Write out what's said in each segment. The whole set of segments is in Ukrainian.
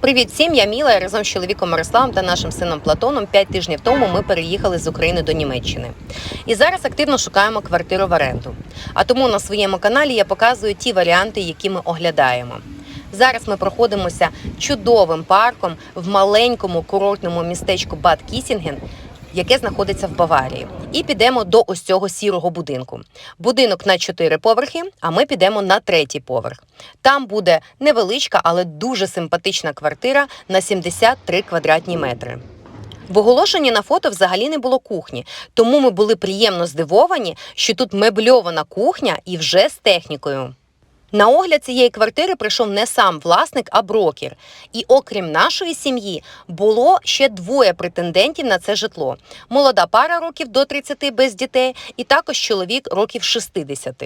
Привіт всім, я Міла. Я Разом з чоловіком Мирославом та нашим сином Платоном П'ять тижнів тому ми переїхали з України до Німеччини. І зараз активно шукаємо квартиру в оренду. А тому на своєму каналі я показую ті варіанти, які ми оглядаємо. Зараз ми проходимося чудовим парком в маленькому курортному містечку Бад Кісінген, яке знаходиться в Баварії. І підемо до ось цього сірого будинку. Будинок на 4 поверхи, а ми підемо на третій поверх. Там буде невеличка, але дуже симпатична квартира на 73 квадратні метри. В оголошенні на фото взагалі не було кухні, тому ми були приємно здивовані, що тут мебльована кухня і вже з технікою. На огляд цієї квартири прийшов не сам власник, а брокер. І окрім нашої сім'ї, було ще двоє претендентів на це житло: молода пара років до 30 без дітей, і також чоловік років 60.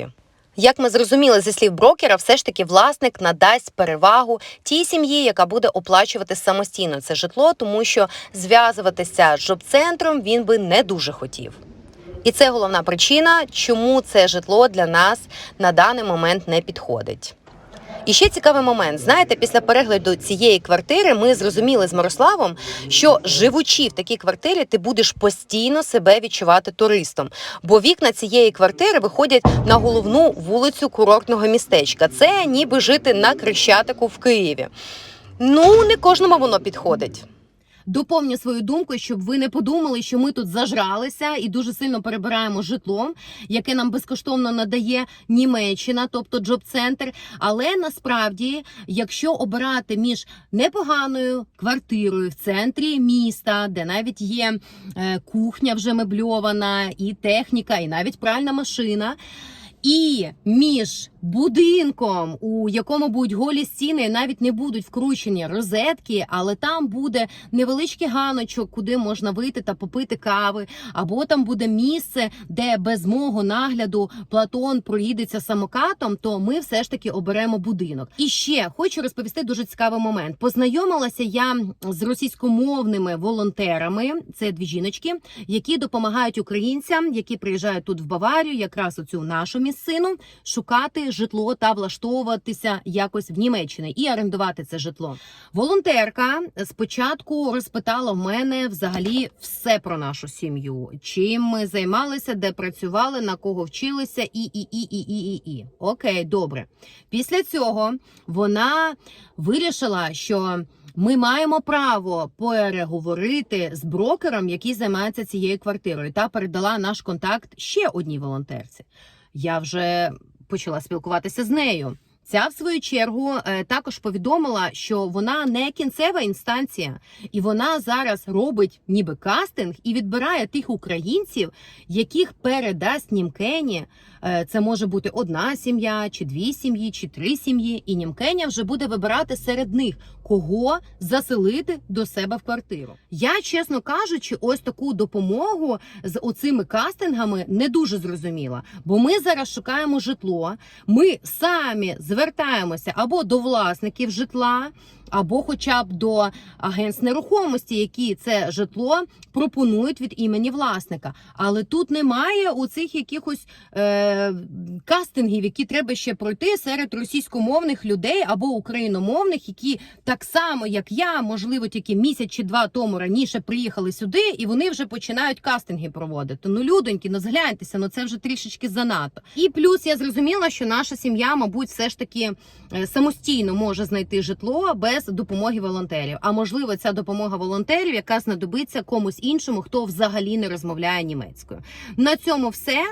Як ми зрозуміли зі слів брокера, все ж таки власник надасть перевагу тій сім'ї, яка буде оплачувати самостійно це житло, тому що зв'язуватися з жоб-центром він би не дуже хотів. І це головна причина, чому це житло для нас на даний момент не підходить. І ще цікавий момент. Знаєте, після перегляду цієї квартири ми зрозуміли з Мирославом, що живучи в такій квартирі, ти будеш постійно себе відчувати туристом. Бо вікна цієї квартири виходять на головну вулицю курортного містечка. Це ніби жити на Крещатику в Києві. Ну, не кожному воно підходить. Доповню свою думку, щоб ви не подумали, що ми тут зажралися і дуже сильно перебираємо житло, яке нам безкоштовно надає Німеччина, тобто джоб-центр. Але насправді, якщо обирати між непоганою квартирою в центрі міста, де навіть є е, кухня вже мебльована, і техніка, і навіть пральна машина. І між будинком, у якому будуть голі стіни, навіть не будуть вкручені розетки, але там буде невеличкий ганочок, куди можна вийти та попити кави, або там буде місце, де без мого нагляду Платон проїдеться самокатом, то ми все ж таки оберемо будинок. І ще хочу розповісти дуже цікавий момент. Познайомилася я з російськомовними волонтерами. Це дві жіночки, які допомагають українцям, які приїжджають тут в Баварію, якраз оцю нашу місцину, шукати житло та влаштовуватися якось в Німеччині і орендувати це житло. Волонтерка спочатку розпитала в мене взагалі все про нашу сім'ю, чим ми займалися, де працювали, на кого вчилися, і і і і і і і окей, добре. Після цього вона вирішила, що. Ми маємо право переговорити з брокером, який займається цією квартирою, та передала наш контакт ще одній волонтерці. Я вже почала спілкуватися з нею. Ця, в свою чергу, е, також повідомила, що вона не кінцева інстанція, і вона зараз робить ніби кастинг і відбирає тих українців, яких передасть Німкені. Е, Це може бути одна сім'я, чи дві сім'ї, чи три сім'ї. І Німкеня вже буде вибирати серед них, кого заселити до себе в квартиру. Я, чесно кажучи, ось таку допомогу з оцими кастингами не дуже зрозуміла, бо ми зараз шукаємо житло. Ми самі звертаємося або до власників житла, або хоча б до агентств нерухомості, які це житло пропонують від імені власника. Але тут немає у цих якихось е, кастингів, які треба ще пройти серед російськомовних людей або україномовних, які так само, як я, можливо, тільки місяць чи два тому раніше приїхали сюди, і вони вже починають кастинги проводити. Ну, людоньки, ну згляньтеся, ну це вже трішечки занадто. І плюс я зрозуміла, що наша сім'я, мабуть, все ж таки е, самостійно може знайти житло без допомоги волонтерів. А можливо, ця допомога волонтерів, яка знадобиться комусь іншому, хто взагалі не розмовляє німецькою. На цьому все.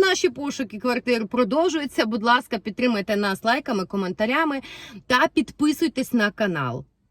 Наші пошуки квартир продовжуються. Будь ласка, підтримайте нас лайками, коментарями та підписуйтесь на канал.